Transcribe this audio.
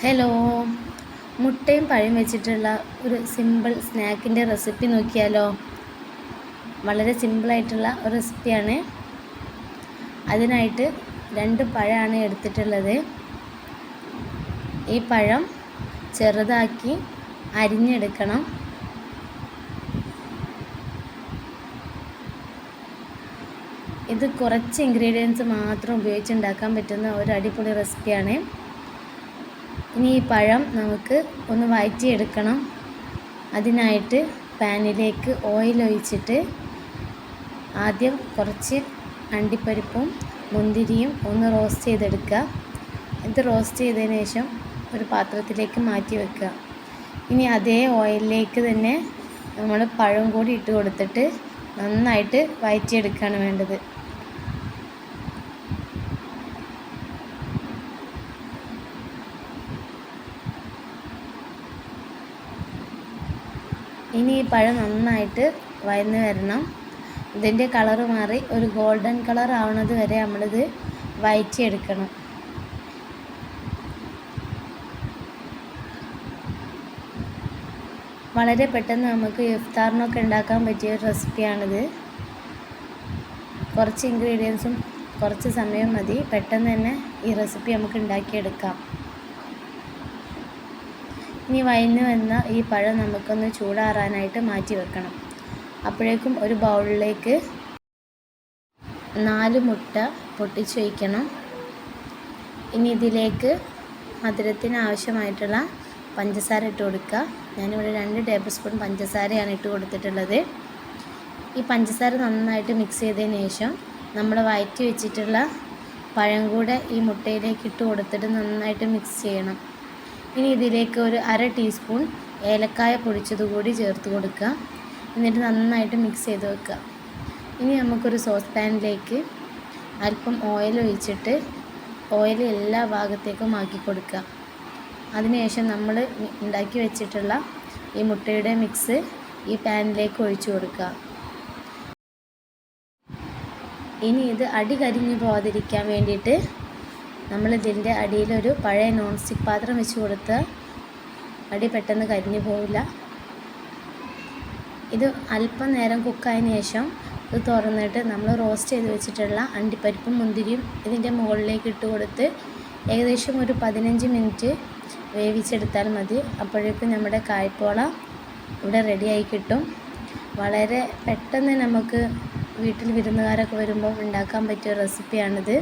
Hello. മുട്ടയും പഴം വെച്ചിട്ടുള്ള ഒരു സിമ്പിൾ സ്നാക്കിന്റെ റെസിപ്പി നോക്കിയാലോ? വളരെ സിമ്പിളായിട്ടുള്ള ഒരു റെസിപ്പിയാണ് അതിനായിട്ട് രണ്ട് പഴമാണ് എടുത്തിട്ടുള്ളത്. ഈ പഴം ചെറുതാക്കി അരിഞ്ഞെടുക്കണം. ഇത് കുറച്ച് ഇൻഗ്രീഡിയൻസ് മാത്രം ഉപയോഗിച്ച് ഉണ്ടാക്കാൻ പറ്റുന്ന ഒരു അടിപൊളി റെസിപ്പിയാണ് ഇനി ഈ പഴം നമുക്ക് ഒന്ന് വഴറ്റിയെടുക്കണം അതിനായിട്ട് പാനിലേക്ക് ഓയിൽ ഒഴിച്ചിട്ട് ആദ്യം കുറച്ച് അണ്ടിപ്പരിപ്പും മുന്തിരിയും ഒന്ന് റോസ്റ്റ് ചെയ്തെടുക്കുക. ഇത് റോസ്റ്റ് ചെയ്തതിന് ശേഷം ഒരു പാത്രത്തിലേക്ക് മാറ്റി വെക്കുക. ഇനി അതേ ഓയിലിലേക്ക് തന്നെ നമ്മൾ പഴം കൂടി ഇട്ട് കൊടുത്തിട്ട് നന്നായിട്ട് വഴറ്റിയെടുക്കുകയാണ് വേണ്ടത്. ഇനി ഈ പഴം നന്നായിട്ട് വയന്ന് വരണം. ഇതിന്റെ കളറ് മാറി ഒരു ഗോൾഡൻ കളർ ആവണത് വരെ നമ്മളിത് വയറ്റിയെടുക്കണം. വളരെ പെട്ടെന്ന് നമുക്ക് ഇഫ്താറിനൊക്കെ ഉണ്ടാക്കാൻ പറ്റിയ ഒരു റെസിപ്പിയാണിത്. കുറച്ച് ഇൻഗ്രീഡിയൻസും കുറച്ച് സമയം മതി. പെട്ടെന്ന് തന്നെ ഈ റെസിപ്പി നമുക്ക് ഉണ്ടാക്കിയെടുക്കാം. ഇനി വയന്ന് വന്ന ഈ പഴം നമുക്കൊന്ന് ചൂടാറാനായിട്ട് മാറ്റി വെക്കണം. അപ്പോഴേക്കും ഒരു ബൗളിലേക്ക് നാല് മുട്ട പൊട്ടിച്ച് വയ്ക്കണം. ഇനി ഇതിലേക്ക് മധുരത്തിന് ആവശ്യമായിട്ടുള്ള പഞ്ചസാര ഇട്ട് കൊടുക്കുക. ഞാനിവിടെ രണ്ട് ടേബിൾ സ്പൂൺ പഞ്ചസാരയാണ് ഇട്ട് കൊടുത്തിട്ടുള്ളത്. ഈ പഞ്ചസാര നന്നായിട്ട് മിക്സ് ചെയ്തതിന് ശേഷം നമ്മൾ വയറ്റി വെച്ചിട്ടുള്ള പഴം കൂടെ ഈ മുട്ടയിലേക്ക് ഇട്ട് കൊടുത്തിട്ട് നന്നായിട്ട് മിക്സ് ചെയ്യണം. ഇനി ഇതിലേക്ക് ഒരു അര ടീസ്പൂൺ ഏലക്കായ പൊടിച്ചത് കൂടി ചേർത്ത് കൊടുക്കുക. എന്നിട്ട് നന്നായിട്ട് മിക്സ് ചെയ്ത് വെക്കുക. ഇനി നമുക്കൊരു സോസ് പാനിലേക്ക് അല്പം ഓയിൽ ഒഴിച്ചിട്ട് ഓയിൽ എല്ലാ ഭാഗത്തേക്കും ആക്കി കൊടുക്കുക. അതിനുശേഷം നമ്മൾ ഉണ്ടാക്കി വെച്ചിട്ടുള്ള ഈ മുട്ടയുടെ മിക്സ് ഈ പാനിലേക്ക് ഒഴിച്ചു കൊടുക്കുക. ഇനി ഇത് അടി കരിഞ്ഞു പോകാതിരിക്കാൻ വേണ്ടിയിട്ട് നമ്മൾ ഇതിന്റെ അടിയിലൊരു പഴയ നോൺ സ്റ്റിക്ക് പാത്രം വെച്ച് കൊടുത്ത് അടി പെട്ടെന്ന് കരിഞ്ഞു പോവില്ല. ഇത് അല്പം നേരം കുക്കായതിന് ശേഷം ഇത് തുറന്നിട്ട് നമ്മൾ റോസ്റ്റ് ചെയ്ത് വെച്ചിട്ടുള്ള അണ്ടിപ്പരിപ്പും മുന്തിരിയും ഇതിന്റെ മുകളിലേക്ക് ഇട്ട് കൊടുത്ത് ഏകദേശം ഒരു പതിനഞ്ച് മിനിറ്റ് വേവിച്ചെടുത്താൽ മതി. അപ്പോഴേക്കും നമ്മുടെ കായ്പോള ഇവിടെ റെഡിയായി കിട്ടും. വളരെ പെട്ടെന്ന് നമുക്ക് വീട്ടിൽ വിരുന്നുകാരൊക്കെ വരുമ്പോൾ ഉണ്ടാക്കാൻ പറ്റിയ റെസിപ്പിയാണിത്